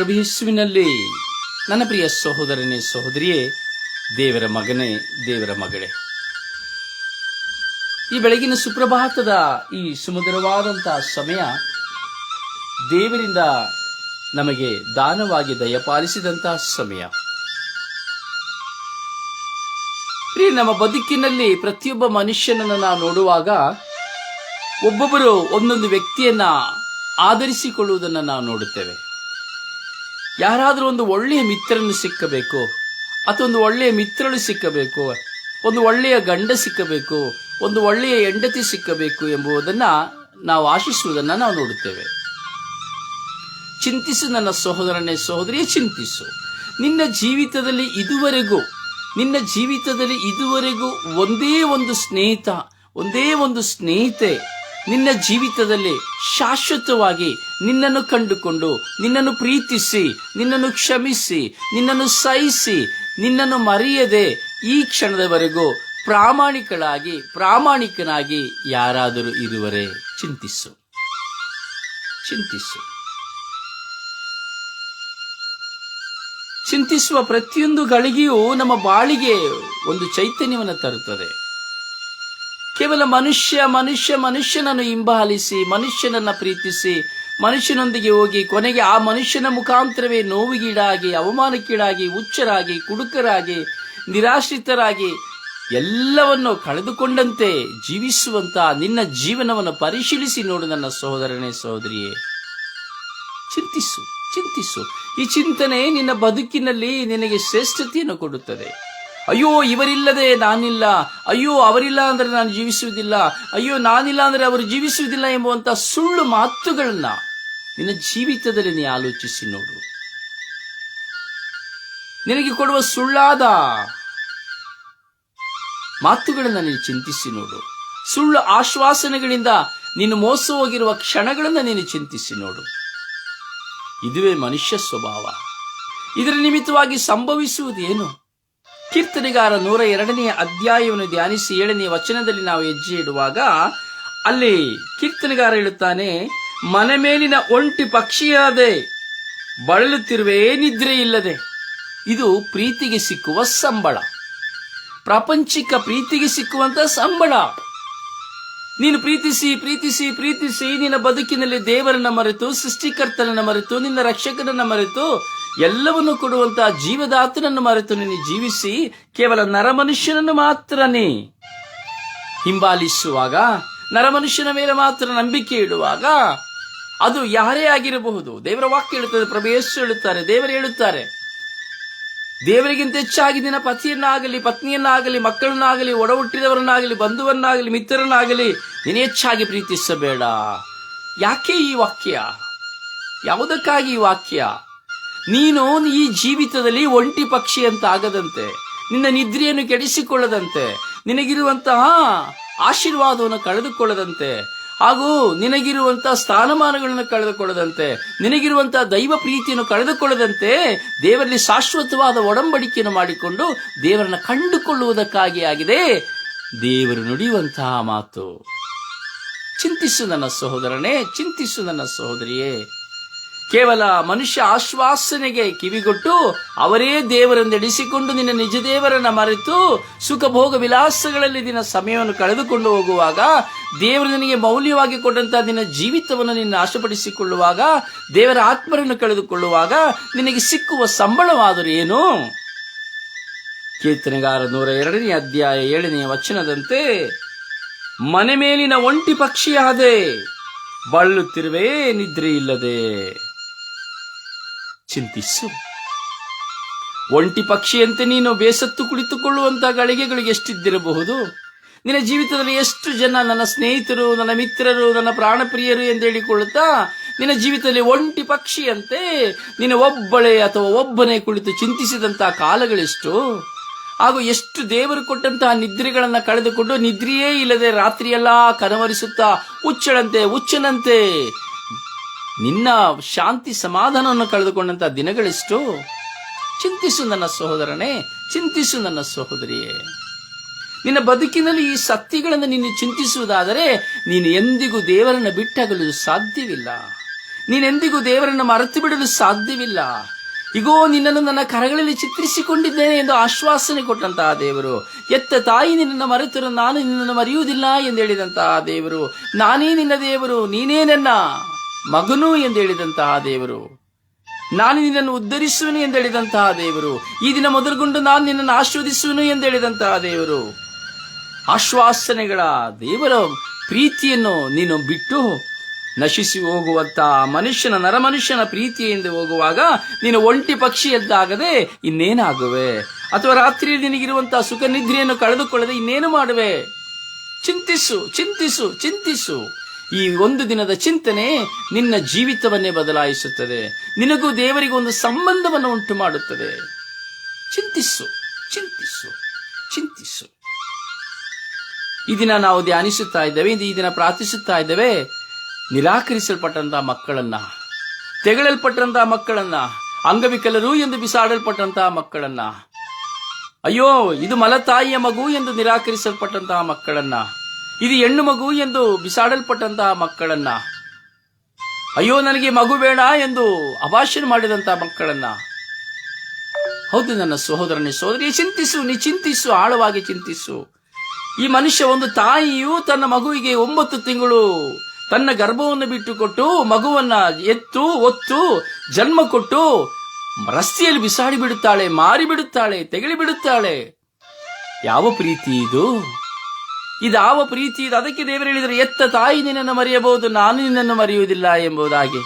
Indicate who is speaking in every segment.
Speaker 1: ಪ್ರಭು ಯೇಸುವಿನಲ್ಲಿ, ನನ್ನ ಪ್ರಿಯ ಸಹೋದರನೇ, ಸಹೋದರಿಯೇ, ದೇವರ ಮಗನೇ, ದೇವರ ಮಗಳೇ. ಈ ಬೆಳಗಿನ ಸುಪ್ರಭಾತದ ಈ ಸುಮಧುರವಾದಂತಹ ಸಮಯ ದೇವರಿಂದ ನಮಗೆ ದಾನವಾಗಿ ದಯಪಾಲಿಸಿದಂತಹ ಸಮಯ. ನಮ್ಮ ಬದುಕಿನಲ್ಲಿ ಪ್ರತಿಯೊಬ್ಬ ಮನುಷ್ಯನನ್ನು ನಾವು ನೋಡುವಾಗ ಒಬ್ಬೊಬ್ಬರು ಒಂದೊಂದು ವ್ಯಕ್ತಿಯನ್ನ ಆಧರಿಸಿಕೊಳ್ಳುವುದನ್ನು ನಾವು ನೋಡುತ್ತೇವೆ. ಯಾರಾದರೂ ಒಂದು ಒಳ್ಳೆಯ ಮಿತ್ರನು ಸಿಕ್ಕಬೇಕು, ಅಥವಾ ಒಂದು ಒಳ್ಳೆಯ ಮಿತ್ರಳು ಸಿಕ್ಕಬೇಕು, ಒಂದು ಒಳ್ಳೆಯ ಗಂಡ ಸಿಕ್ಕಬೇಕು, ಒಂದು ಒಳ್ಳೆಯ ಹೆಂಡತಿ ಸಿಕ್ಕಬೇಕು ಎಂಬುದನ್ನು ನಾವು ಆಶಿಸುವುದನ್ನು ನಾವು ನೋಡುತ್ತೇವೆ. ಚಿಂತಿಸು ನನ್ನ ಸಹೋದರನೇ ಸಹೋದರಿಯೇ, ಚಿಂತಿಸು. ನಿನ್ನ ಜೀವಿತದಲ್ಲಿ ಇದುವರೆಗೂ, ನಿನ್ನ ಜೀವಿತದಲ್ಲಿ ಇದುವರೆಗೂ ಒಂದೇ ಒಂದು ಸ್ನೇಹಿತ, ಒಂದೇ ಒಂದು ಸ್ನೇಹಿತೆ ನಿನ್ನ ಜೀವಿತದಲ್ಲಿ ಶಾಶ್ವತವಾಗಿ ನಿನ್ನನ್ನು ಕಂಡುಕೊಂಡು, ನಿನ್ನನ್ನು ಪ್ರೀತಿಸಿ, ನಿನ್ನನ್ನು ಕ್ಷಮಿಸಿ, ನಿನ್ನನ್ನು ಸಹಿಸಿ, ನಿನ್ನನ್ನು ಮರೆಯದೆ ಈ ಕ್ಷಣದವರೆಗೂ ಪ್ರಾಮಾಣಿಕಳಾಗಿ, ಪ್ರಾಮಾಣಿಕನಾಗಿ ಯಾರಾದರೂ ಇರುವರೆ, ಚಿಂತಿಸು. ಚಿಂತಿಸು. ಚಿಂತಿಸುವ ಪ್ರತಿಯೊಂದು ಗಳಿಗೆಯೂ ನಮ್ಮ ಬಾಳಿಗೆ ಒಂದು ಚೈತನ್ಯವನ್ನು ತರುತ್ತದೆ. ಕೇವಲ ಮನುಷ್ಯ ಮನುಷ್ಯ, ಮನುಷ್ಯನನ್ನು ಹಿಂಬಾಲಿಸಿ, ಮನುಷ್ಯನನ್ನು ಪ್ರೀತಿಸಿ, ಮನುಷ್ಯನೊಂದಿಗೆ ಹೋಗಿ ಕೊನೆಗೆ ಆ ಮನುಷ್ಯನ ಮುಖಾಂತರವೇ ನೋವಿಗೀಡಾಗಿ, ಅವಮಾನಕ್ಕೀಡಾಗಿ, ಹುಚ್ಚರಾಗಿ, ಕುಡುಕರಾಗಿ, ನಿರಾಶ್ರಿತರಾಗಿ ಎಲ್ಲವನ್ನು ಕಳೆದುಕೊಂಡಂತೆ ಜೀವಿಸುವಂತ ನಿನ್ನ ಜೀವನವನ್ನು ಪರಿಶೀಲಿಸಿ ನೋಡು ನನ್ನ ಸಹೋದರನೇ ಸಹೋದರಿಯೇ. ಚಿಂತಿಸು ಚಿಂತಿಸು. ಈ ಚಿಂತನೆ ನಿನ್ನ ಬದುಕಿನಲ್ಲಿ ನಿನಗೆ ಶ್ರೇಷ್ಠತೆಯನ್ನು ಕೊಡುತ್ತದೆ. ಅಯ್ಯೋ, ಇವರಿಲ್ಲದೆ ನಾನಿಲ್ಲ. ಅಯ್ಯೋ, ಅವರಿಲ್ಲ ಅಂದ್ರೆ ನಾನು ಜೀವಿಸುವುದಿಲ್ಲ. ಅಯ್ಯೋ, ನಾನಿಲ್ಲ ಅಂದ್ರೆ ಅವರು ಜೀವಿಸುವುದಿಲ್ಲ ಎಂಬುವಂತ ಸುಳ್ಳು ಮಾತುಗಳನ್ನ ನಿನ್ನ ಜೀವಿತದಲ್ಲಿ ನೀ ಆಲೋಚಿಸಿ ನೋಡು. ನಿನಗೆ ಕೊಡುವ ಸುಳ್ಳಾದ ಮಾತುಗಳನ್ನ ನೀನು ಚಿಂತಿಸಿ ನೋಡು. ಸುಳ್ಳು ಆಶ್ವಾಸನೆಗಳಿಂದ ನೀನು ಮೋಸ ಹೋಗಿರುವ ಕ್ಷಣಗಳನ್ನು ನೀನು ಚಿಂತಿಸಿ ನೋಡು. ಇದುವೇ ಮನುಷ್ಯ ಸ್ವಭಾವ. ಇದರ ನಿಮಿತ್ತವಾಗಿ ಸಂಭವಿಸುವುದೇನು? ಕೀರ್ತನೆಗಾರ ನೂರ ಎರಡನೇ ಅಧ್ಯಾಯವನ್ನು ಧ್ಯಾನಿಸಿ ಏಳನೇ ವಚನದಲ್ಲಿ ನಾವು ಹೆಜ್ಜೆ ಇಡುವಾಗ, ಅಲ್ಲಿ ಕೀರ್ತನೆಗಾರ ಹೇಳುತ್ತಾನೆ, ಮನೆ ಮೇಲಿನ ಒಂಟಿ ಪಕ್ಷಿಯಾದೆ, ಬಳಲುತ್ತಿರುವೆ ನಿದ್ರೆ ಇಲ್ಲದೆ. ಇದು ಪ್ರೀತಿಗೆ ಸಿಕ್ಕುವ ಸಂಬಳ. ಪ್ರಾಪಂಚಿಕ ಪ್ರೀತಿಗೆ ಸಿಕ್ಕುವಂತ ಸಂಬಳ. ನೀನು ಪ್ರೀತಿಸಿ ಪ್ರೀತಿಸಿ ಪ್ರೀತಿಸಿ ನಿನ್ನ ಬದುಕಿನಲ್ಲಿ ದೇವರನ್ನ ಮರೆತು, ಸೃಷ್ಟಿಕರ್ತನನ್ನ ಮರೆತು, ನಿನ್ನ ರಕ್ಷಕನನ್ನ ಮರೆತು ಎಲ್ಲವನ್ನು ಕೊಡುವಂತಹ ಜೀವದಾತನನ್ನು ಮರೆತು ನೀನು ಜೀವಿಸಿ ಕೇವಲ ನರಮನುಷ್ಯನನ್ನು ಮಾತ್ರನೇ ಹಿಂಬಾಲಿಸುವಾಗ, ನರಮನುಷ್ಯನ ಮೇಲೆ ಮಾತ್ರ ನಂಬಿಕೆ ಇಡುವಾಗ, ಅದು ಯಾರೇ ಆಗಿರಬಹುದು. ದೇವರ ವಾಕ್ಯ ಹೇಳುತ್ತದೆ, ಪ್ರಭು ಹೇಳುತ್ತಾರೆ, ದೇವರು ಹೇಳುತ್ತಾರೆ. ದೇವರಿಗಿಂತ ಹೆಚ್ಚಾಗಿ ದಿನ ಪತಿಯನ್ನಾಗಲಿ, ಪತ್ನಿಯನ್ನಾಗಲಿ, ಮಕ್ಕಳನ್ನಾಗಲಿ, ಒಡಹುಟ್ಟಿದವರನ್ನಾಗಲಿ, ಬಂಧುವನ್ನಾಗಲಿ, ಮಿತ್ರರನ್ನಾಗಲಿ ನೀನು ಹೆಚ್ಚಾಗಿ ಪ್ರೀತಿಸಬೇಡ. ಯಾಕೆ ಈ ವಾಕ್ಯ? ಯಾವುದಕ್ಕಾಗಿ ಈ ವಾಕ್ಯ? ನೀನು ಈ ಜೀವಿತದಲ್ಲಿ ಒಂಟಿ ಪಕ್ಷಿ ಅಂತ ಆಗದಂತೆ ನಿನ್ನ ನಿದ್ರೆಯನ್ನು ಕೆಡಿಸಿಕೊಳ್ಳದಂತೆ, ನಿನಗಿರುವಂತಹ ಆಶೀರ್ವಾದವನ್ನು ಕಳೆದುಕೊಳ್ಳದಂತೆ, ಹಾಗೂ ನಿನಗಿರುವಂತಹ ಸ್ಥಾನಮಾನಗಳನ್ನು ಕಳೆದುಕೊಳ್ಳದಂತೆ ನಿನಗಿರುವಂತಹ ದೈವ ಪ್ರೀತಿಯನ್ನು ಕಳೆದುಕೊಳ್ಳದಂತೆ ದೇವರಲ್ಲಿ ಶಾಶ್ವತವಾದ ಒಡಂಬಡಿಕೆಯನ್ನು ಮಾಡಿಕೊಂಡು ದೇವರನ್ನ ಕಂಡುಕೊಳ್ಳುವುದಕ್ಕಾಗಿ ಆಗಿದೆ ದೇವರು ನುಡಿಯುವಂತಹ ಮಾತು. ಚಿಂತಿಸು ನನ್ನ ಸಹೋದರನೇ, ಚಿಂತಿಸು ನನ್ನ ಸಹೋದರಿಯೇ. ಕೇವಲ ಮನುಷ್ಯ ಆಶ್ವಾಸನೆಗೆ ಕಿವಿಗೊಟ್ಟು ಅವರೇ ದೇವರೆಂದೆಡಿಸಿಕೊಂಡು ನಿನ್ನ ನಿಜ ದೇವರನ್ನ ಮರೆತು ಸುಖ ಭೋಗ ವಿಲಾಸಗಳಲ್ಲಿ ನಿನ್ನ ಸಮಯವನ್ನು ಕಳೆದುಕೊಂಡು ಹೋಗುವಾಗ ದೇವರು ನಿನಗೆ ಮೌಲ್ಯವಾಗಿ ಕೊಟ್ಟಂತಹ ನಿನ್ನ ಜೀವಿತವನ್ನು ನಿನ್ನ ಆಶಪಡಿಸಿಕೊಳ್ಳುವಾಗ ದೇವರ ಆತ್ಮರನ್ನು ಕಳೆದುಕೊಳ್ಳುವಾಗ ನಿನಗೆ ಸಿಕ್ಕುವ ಸಂಬಳವಾದರೂ ಏನು? ಕೀರ್ತನೆಗಾರ ನೂರ ಎರಡನೇ ಅಧ್ಯಾಯ ಏಳನೆಯ ವಚನದಂತೆ, ಮನೆ ಮೇಲಿನ ಒಂಟಿ ಪಕ್ಷಿಯಾದೆ, ಬಳ್ಳುತ್ತಿರುವೆ ನಿದ್ರೆ ಇಲ್ಲದೆ ಚಿಂತಿಸು. ಒಂಟಿ ಪಕ್ಷಿಯಂತೆ ನೀನು ಬೇಸತ್ತು ಕುಳಿತುಕೊಳ್ಳುವಂತಹ ಗಳಿಗೆಗಳಿಗೆ ಎಷ್ಟಿದ್ದಿರಬಹುದು? ನಿನ್ನ ಜೀವಿತದಲ್ಲಿ ಎಷ್ಟು ಜನ ನನ್ನ ಸ್ನೇಹಿತರು, ನನ್ನ ಮಿತ್ರರು, ನನ್ನ ಪ್ರಾಣಪ್ರಿಯರು ಎಂದು ಹೇಳಿಕೊಳ್ಳುತ್ತಾ, ನಿನ್ನ ಜೀವಿತದಲ್ಲಿ ಒಂಟಿ ಪಕ್ಷಿಯಂತೆ ನಿನ್ನ ಒಬ್ಬಳೆ ಅಥವಾ ಒಬ್ಬನೇ ಕುಳಿತು ಚಿಂತಿಸಿದಂತಹ ಕಾಲಗಳೆಷ್ಟು? ಹಾಗೂ ಎಷ್ಟು ದೇವರು ಕೊಟ್ಟಂತಹ ನಿದ್ರೆಗಳನ್ನು ಕಳೆದುಕೊಂಡು ನಿದ್ರೆಯೇ ಇಲ್ಲದೆ ರಾತ್ರಿಯೆಲ್ಲ ಕನವರಿಸುತ್ತಾ, ಹುಚ್ಚಳಂತೆ ಹುಚ್ಚನಂತೆ ನಿನ್ನ ಶಾಂತಿ ಸಮಾಧಾನವನ್ನು ಕಳೆದುಕೊಂಡಂತ ದಿನಗಳಿಷ್ಟು, ಚಿಂತಿಸು ನನ್ನ ಸಹೋದರನೇ, ಚಿಂತಿಸು ನನ್ನ ಸಹೋದರಿಯೇ. ನಿನ್ನ ಬದುಕಿನಲ್ಲಿ ಈ ಸತ್ಯಗಳನ್ನು ನೀನು ಚಿಂತಿಸುವುದಾದರೆ, ನೀನು ಎಂದಿಗೂ ದೇವರನ್ನು ಬಿಟ್ಟಾಗಲು ಸಾಧ್ಯವಿಲ್ಲ. ನೀನೆಂದಿಗೂ ದೇವರನ್ನು ಮರೆತು ಬಿಡಲು ಸಾಧ್ಯವಿಲ್ಲ. ಇಗೋ, ನಿನ್ನನ್ನು ನನ್ನ ಕರಗಳಲ್ಲಿ ಚಿತ್ರಿಸಿಕೊಂಡಿದ್ದೇನೆ ಎಂದು ಆಶ್ವಾಸನೆ ಕೊಟ್ಟಂತಹ ದೇವರು. ಎತ್ತ ತಾಯಿ ನಿನ್ನನ್ನು ಮರೆತರು ನಾನು ನಿನ್ನನ್ನು ಮರೆಯುವುದಿಲ್ಲ ಎಂದು ಹೇಳಿದಂತಹ ದೇವರು. ನಾನೇ ನಿನ್ನ ದೇವರು, ನೀನೇ ನನ್ನ. ಮಗನು ಎಂದು ಹೇಳಿದಂತಹ ದೇವರು. ನಾನು ನಿನ್ನನ್ನು ಉದ್ಧರಿಸುವೆನು ಎಂದು ಹೇಳಿದಂತಹ ದೇವರು. ಈ ದಿನ ಮೊದಲುಗೊಂಡು ನಾನು ನಿನ್ನನ್ನು ಆಶ್ವದಿಸುವೆನು ಎಂದು ಹೇಳಿದಂತಹ ದೇವರು. ಆಶ್ವಾಸನೆಗಳ ದೇವರ ಪ್ರೀತಿಯನ್ನು ನೀನು ಬಿಟ್ಟು ನಶಿಸಿ ಹೋಗುವಂತ ಮನುಷ್ಯನ ನರಮನುಷ್ಯನ ಪ್ರೀತಿಯಿಂದ ಹೋಗುವಾಗ ನೀನು ಒಂಟಿ ಪಕ್ಷಿಯದ್ದಾಗದೆ ಇನ್ನೇನಾಗುವೆ? ಅಥವಾ ರಾತ್ರಿ ನಿನಗಿರುವಂತಹ ಸುಖ ನಿದ್ರೆಯನ್ನು ಕಳೆದುಕೊಳ್ಳದೆ ಇನ್ನೇನು ಮಾಡುವೆ? ಚಿಂತಿಸು ಚಿಂತಿಸು ಚಿಂತಿಸು. ಈ ಒಂದು ದಿನದ ಚಿಂತನೆ ನಿನ್ನ ಜೀವಿತವನ್ನೇ ಬದಲಾಯಿಸುತ್ತದೆ. ನಿನಗೂ ದೇವರಿಗೂ ಒಂದು ಸಂಬಂಧವನ್ನು ಉಂಟು ಮಾಡುತ್ತದೆ. ಚಿಂತಿಸು ಚಿಂತಿಸು ಚಿಂತಿಸು. ಈ ದಿನ ನಾವು ಧ್ಯಾನಿಸುತ್ತಾ ಇದ್ದೇವೆ, ಈ ದಿನ ಪ್ರಾರ್ಥಿಸುತ್ತಾ ಇದ್ದೇವೆ. ನಿರಾಕರಿಸಲ್ಪಟ್ಟಂತಹ ಮಕ್ಕಳನ್ನ ತೆಗಳಲ್ಪಟ್ಟಂತಹ ಮಕ್ಕಳನ್ನ, ಅಂಗವಿಕಲರು ಎಂದು ಬಿಸಾಡಲ್ಪಟ್ಟಂತಹ ಮಕ್ಕಳನ್ನ, ಅಯ್ಯೋ, ಇದು ಮಲತಾಯಿಯ ಮಗು ಎಂದು ನಿರಾಕರಿಸಲ್ಪಟ್ಟಂತಹ ಮಕ್ಕಳನ್ನ ಇದು ಹೆಣ್ಣು ಮಗು ಎಂದು ಬಿಸಾಡಲ್ಪಟ್ಟಂತಹ ಮಕ್ಕಳನ್ನ. ಅಯ್ಯೋ, ನನಗೆ ಮಗು ಬೇಡ ಎಂದು ಅಭಾಷಣ ಮಾಡಿದಂತಹ ಮಕ್ಕಳನ್ನ. ಹೌದು ನನ್ನ ಸಹೋದರನೇ ಸಹೋದರಿ, ಚಿಂತಿಸು ನೀ ಚಿಂತಿಸು ಆಳವಾಗಿ ಚಿಂತಿಸು. ಈ ಮನುಷ್ಯ ಒಂದು ತಾಯಿಯು ತನ್ನ ಮಗುವಿಗೆ ಒಂಬತ್ತು ತಿಂಗಳು ತನ್ನ ಗರ್ಭವನ್ನು ಬಿಟ್ಟುಕೊಟ್ಟು ಮಗುವನ್ನ ಎತ್ತು, ಒತ್ತು, ಜನ್ಮ ಕೊಟ್ಟು ರಸ್ತೆಯಲ್ಲಿ ಬಿಸಾಡಿ ಬಿಡುತ್ತಾಳೆ, ಮಾರಿ ಬಿಡುತ್ತಾಳೆ, ತೆಗಳಿ ಬಿಡುತ್ತಾಳೆ. ಯಾವ ಪ್ರೀತಿ ಇದು? ಇದಾವ ಪ್ರೀತಿ ಇದು? ಅದಕ್ಕೆ ದೇವರು ಹೇಳಿದರೆ, ಎತ್ತ ತಾಯಿ ನಿನ್ನನ್ನು ಮರೆಯಬಹುದು, ನಾನು ನಿನ್ನನ್ನು ಮರೆಯುವುದಿಲ್ಲ ಎಂಬುದಾಗಿ.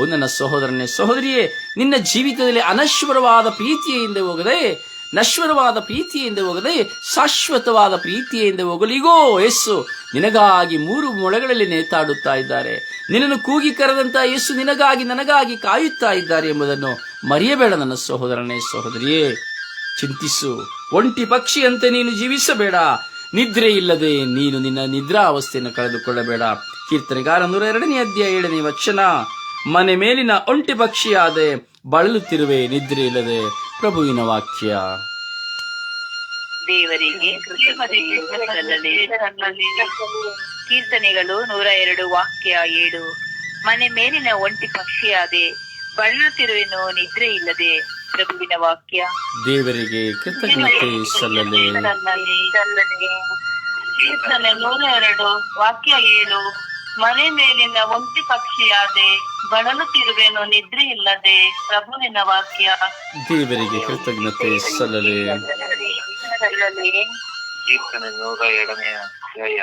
Speaker 1: ಓ ನನ್ನ ಸಹೋದರನೇ, ಸಹೋದರಿಯೇ, ನಿನ್ನ ಜೀವಿತದಲ್ಲಿ ಅನಶ್ವರವಾದ ಪ್ರೀತಿಯಿಂದ ಹೋಗದೆ, ನಶ್ವರವಾದ ಪ್ರೀತಿಯಿಂದ ಹೋಗದೆ, ಶಾಶ್ವತವಾದ ಪ್ರೀತಿಯಿಂದ ಹೋಗಲು. ಈಗೋ, ಯೇಸು ನಿನಗಾಗಿ ಮೂರು ಮೊಳೆಗಳಲ್ಲಿ ನೇತಾಡುತ್ತಾ ಇದ್ದಾರೆ. ನಿನ್ನನ್ನು ಕೂಗಿ ಕರೆದಂತ ಯೇಸು ನಿನಗಾಗಿ, ನನಗಾಗಿ ಕಾಯುತ್ತಾ ಇದ್ದಾರೆ ಎಂಬುದನ್ನು ಮರೆಯಬೇಡ ನನ್ನ ಸಹೋದರನೇ, ಸಹೋದರಿಯೇ. ಚಿಂತಿಸು. ಒಂಟಿ ಪಕ್ಷಿಯಂತೆ ನೀನು ಜೀವಿಸಬೇಡ. ನಿದ್ರೆ ಇಲ್ಲದೆ ನೀನು ನಿನ್ನ ನಿದ್ರಾ ಅವಸ್ಥೆಯನ್ನು ಕಳೆದುಕೊಳ್ಳಬೇಡ. ಕೀರ್ತನೆಗಾರ ನೂರ ಎರಡನೇ ಅಧ್ಯಾಯ ಏಳನೇ ವಚನ. ಮನೆ ಮೇಲಿನ ಒಂಟಿ ಪಕ್ಷಿಯಾದೆ ಬಳಲುತ್ತಿರುವೆ ನಿದ್ರೆ ಇಲ್ಲದೆ ಪ್ರಭುವಿನ ವಾಕ್ಯ.
Speaker 2: ದೇವರಿಗೆ. ಕೀರ್ತನೆಗಳು ನೂರ ಎರಡು ವಾಕ್ಯ ಏಳು. ಮನೆ ಮೇಲಿನ ಒಂಟಿ ಪಕ್ಷಿಯಾದೆ, ಬಳಲುತ್ತಿರುವೆನು ನಿದ್ರೆ ಇಲ್ಲದೆ. ಪ್ರಭುವಿನ ವಾಕ್ಯ.
Speaker 1: ದೇವರಿಗೆ ಕೃತಜ್ಞತೆ ಸಲ್ಲಲಿ.
Speaker 2: ಕೀರ್ತನ ಕೀರ್ತನೆ ನೂರ ಎರಡು ವಾಕ್ಯ ಏಳು. ಮನೆ ಮೇಲಿನ ಒಂಟಿ ಪಕ್ಷಿಯಾದೆ ಬಳಲುತ್ತಿರುವೆನು ನಿದ್ರೆ ಇಲ್ಲದೆ ಪ್ರಭುವಿನ ವಾಕ್ಯ.
Speaker 1: ದೇವರಿಗೆ ಕೃತಜ್ಞತೆ ಸಲ್ಲಲಿ.
Speaker 3: ಕೀರ್ತನೆ ನೂರ ಎರಡನೇ ಅಧ್ಯಾಯ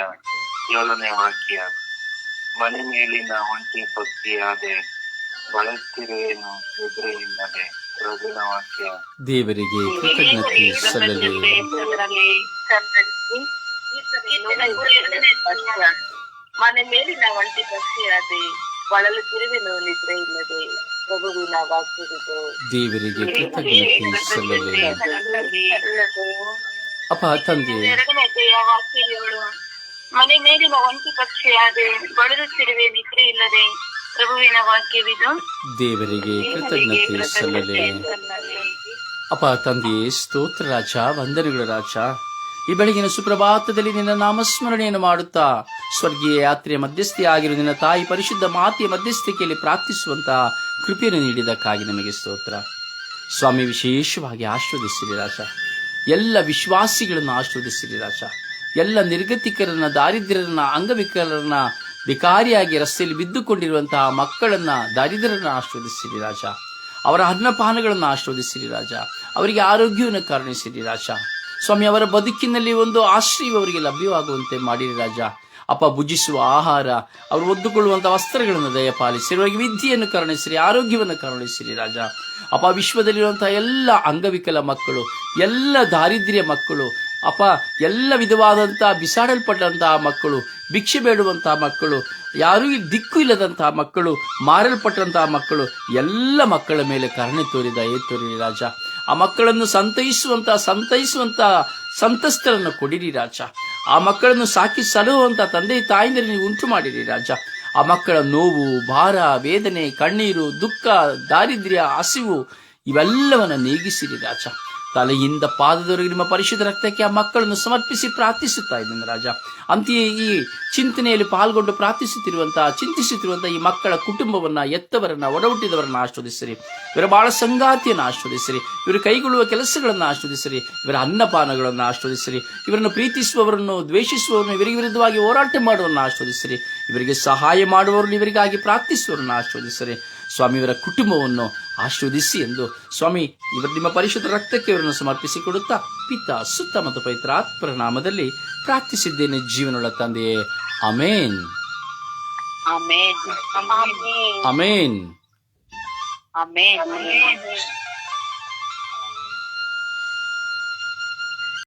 Speaker 3: ಏಳನೇ ವಾಕ್ಯ. ಮನೆ ಮೇಲಿನ ಒಂಟಿ ಪಕ್ಷಿಯಾದೆ ಬಳಸ್ತಿರುವೇನು ನಿದ್ರೆ ಇಲ್ಲದೆ
Speaker 1: ದೇವರಿಗೆ ಕೃತಜ್ಞತೆ ಸಲ್ಲಲಿ.
Speaker 2: ಮನೆ ಮೇಲಿನ ಒಂಟಿ ಪಕ್ಷಿಯಾದೆ ಬಳಲು ತಿರುವಿನ ನಿದ್ರೆ ಇಲ್ಲದೆ ಪ್ರಭುವಿನ ವಾಕ್ಯವಿದೆ
Speaker 1: ದೇವರಿಗೆ ಕೃತಜ್ಞತೆ ಸಲ್ಲಲಿ. ಅಪ್ಪ ತಂದೆ.
Speaker 2: ಮನೆ ಮೇಲಿನ ಒಂಟಿ ಪಕ್ಷಿಯಾದೆ ಬಳಲುತ್ತಿರುವೆ ನಿದ್ರೆ ಇಲ್ಲದೆ ಪ್ರಭುವಿನ ವಾಕ್ಯವಿದು.
Speaker 1: ದೇವರಿಗೆ ಕೃತಜ್ಞತೆ ಸಲ್ಲಲಿ. ಅಪ್ಪ ತಂದೆಯೇ ಸ್ತೋತ್ರ ರಾಜ ವಂದನೆಗಳು ರಾಜ. ಈ ಬೆಳಗಿನ ಸುಪ್ರಭಾತದಲ್ಲಿ ನಿನ್ನ ನಾಮಸ್ಮರಣೆಯನ್ನು ಮಾಡುತ್ತಾ ಸ್ವರ್ಗೀಯ ಯಾತ್ರೆಯ ಮಧ್ಯಸ್ಥಿಯಾಗಿರುವ ನಿನ್ನ ತಾಯಿ ಪರಿಶುದ್ಧ ಮಾತೆಯ ಮಧ್ಯಸ್ಥಿಕೆಯಲ್ಲಿ ಪ್ರಾರ್ಥಿಸುವಂತಹ ಕೃಪೆಯನ್ನು ನೀಡಿದ್ದಕ್ಕಾಗಿ ನಮಗೆ ಸ್ತೋತ್ರ. ಸ್ವಾಮಿ ವಿಶೇಷವಾಗಿ ಆಶೀರ್ವದಿಸಿರಿ ರಾಜ. ಎಲ್ಲ ವಿಶ್ವಾಸಿಗಳನ್ನು ಆಶೀರ್ವದಿಸಿರಿ ರಾಜ. ಎಲ್ಲ ನಿರ್ಗತಿಕರನ್ನ ದಾರಿದ್ರ್ಯರನ್ನ ಅಂಗವಿಕಲರನ್ನ ವಿಕಾರಿಯಾಗಿ ರಸ್ತೆಯಲ್ಲಿ ಬಿದ್ದುಕೊಂಡಿರುವಂತಹ ಮಕ್ಕಳನ್ನ ದಾರಿದ್ರನ್ನ ಆಶೀರ್ವದಿಸಿರಿ ರಾಜ. ಅವರ ಅನ್ನಪಾನಗಳನ್ನು ಆಶೀರ್ವದಿಸಿರಿ ರಾಜ. ಅವರಿಗೆ ಆರೋಗ್ಯವನ್ನು ಕಾರಣಿಸಿರಿ ರಾಜ. ಸ್ವಾಮಿ, ಅವರ ಬದುಕಿನಲ್ಲಿ ಒಂದು ಆಶ್ರಯ ಅವರಿಗೆ ಲಭ್ಯವಾಗುವಂತೆ ಮಾಡಿರಿ ರಾಜ. ಅಪ್ಪ, ಭುಜಿಸುವ ಆಹಾರ, ಅವರು ಒದ್ದುಕೊಳ್ಳುವಂತಹ ವಸ್ತ್ರಗಳನ್ನು ದಯಪಾಲಿಸಿರಿ. ವಿದ್ಯೆಯನ್ನು ಕರುಣಿಸಿರಿ, ಆರೋಗ್ಯವನ್ನು ಕರುಣಿಸಿರಿ ರಾಜ. ಅಪ್ಪ, ವಿಶ್ವದಲ್ಲಿರುವಂತಹ ಎಲ್ಲ ಅಂಗವಿಕಲ ಮಕ್ಕಳು, ಎಲ್ಲ ದಾರಿದ್ರ್ಯ ಮಕ್ಕಳು ಅಪ್ಪ, ಎಲ್ಲ ವಿಧವಾದಂತಹ ಬಿಸಾಡಲ್ಪಟ್ಟಂತಹ ಮಕ್ಕಳು, ಭಿಕ್ಷೆ ಬೇಡುವಂತಹ ಮಕ್ಕಳು, ಯಾರೂ ದಿಕ್ಕು ಇಲ್ಲದಂತಹ ಮಕ್ಕಳು ಮಾರಲ್ಪಟ್ಟಂತಹ ಮಕ್ಕಳು, ಎಲ್ಲ ಮಕ್ಕಳ ಮೇಲೆ ಕರುಣೆ ತೋರಿದ, ಏ ರಾಜ. ಆ ಮಕ್ಕಳನ್ನು ಸಂತೈಸುವಂತ ಸಂತೈಸುವಂತ ಸಂತಸ್ತರನ್ನು ಕೊಡಿರಿ ರಾಜ. ಆ ಮಕ್ಕಳನ್ನು ಸಾಕಿ ಸಲಹುವಂತಹ ತಂದೆ ತಾಯಿಂದರೆ ನೀವು ಉಂಟು ಮಾಡಿರಿ ರಾಜ. ಆ ಮಕ್ಕಳ ನೋವು, ಭಾರ, ವೇದನೆ, ಕಣ್ಣೀರು, ದುಃಖ, ದಾರಿದ್ರ್ಯ, ಹಸಿವು, ಇವೆಲ್ಲವನ್ನ ನೀಗಿಸಿರಿ ರಾಜ. ತಲೆಯಿಂದ ಪಾದದವರೆಗೆ ನಿಮ್ಮ ಪರಿಶುದ್ಧ ರಕ್ತಕ್ಕೆ ಆ ಮಕ್ಕಳನ್ನು ಸಮರ್ಪಿಸಿ ಪ್ರಾರ್ಥಿಸುತ್ತಾ ಇದ್ದೇನೆ ರಾಜ. ಅಂತೆಯೇ ಈ ಚಿಂತನೆಯಲ್ಲಿ ಪಾಲ್ಗೊಂಡು ಪ್ರಾರ್ಥಿಸುತ್ತಿರುವಂತಹ, ಚಿಂತಿಸುತ್ತಿರುವಂತಹ ಈ ಮಕ್ಕಳ ಕುಟುಂಬವನ್ನ ಎತ್ತವರನ್ನ ಒಡಹುಟ್ಟಿದವರನ್ನ ಆಸ್ವಾದಿಸಿರಿ ಇವರ ಬಾಳ ಸಂಗಾತಿಯನ್ನು ಆಸ್ವಾದಿಸಿರಿ ಇವರು ಕೈಗೊಳ್ಳುವ ಕೆಲಸಗಳನ್ನು ಆಸ್ವಾದಿಸಿರಿ ಇವರ ಅನ್ನಪಾನಗಳನ್ನು ಆಸ್ವಾದಿಸಿರಿ ಇವರನ್ನು ಪ್ರೀತಿಸುವವರನ್ನು, ದ್ವೇಷಿಸುವವರನ್ನು, ಇವರಿಗೆ ವಿರುದ್ಧವಾಗಿ ಹೋರಾಟ ಮಾಡುವವರನ್ನು ಆಸ್ವಾದಿಸಿರಿ ಇವರಿಗೆ ಸಹಾಯ ಮಾಡುವವರನ್ನು ಇವರಿಗಾಗಿ ಪ್ರಾರ್ಥಿಸುವವರನ್ನು ಆಸ್ವಾದಿಸಿರಿ ಸ್ವಾಮಿ ಇವರ ಕುಟುಂಬವನ್ನು ಆಶೀರ್ವದಿಸಿ ಎಂದು ಸ್ವಾಮಿ ಇವರು ನಿಮ್ಮ ಪರಿಶುದ್ಧ ರಕ್ತಕ್ಕೆ ಇವರನ್ನು ಸಮರ್ಪಿಸಿ ಕೊಡುತ್ತಾ ಪಿತ ಸುತ್ತ ಮತ್ತು ಪವಿತ್ರಾತ್ಮರ ನಾಮದಲ್ಲಿ ಪ್ರಾರ್ಥಿಸಿದ್ದೇನೆ ಜೀವನೊಳ ತಂದೆಯೇ. Amen amen
Speaker 2: amen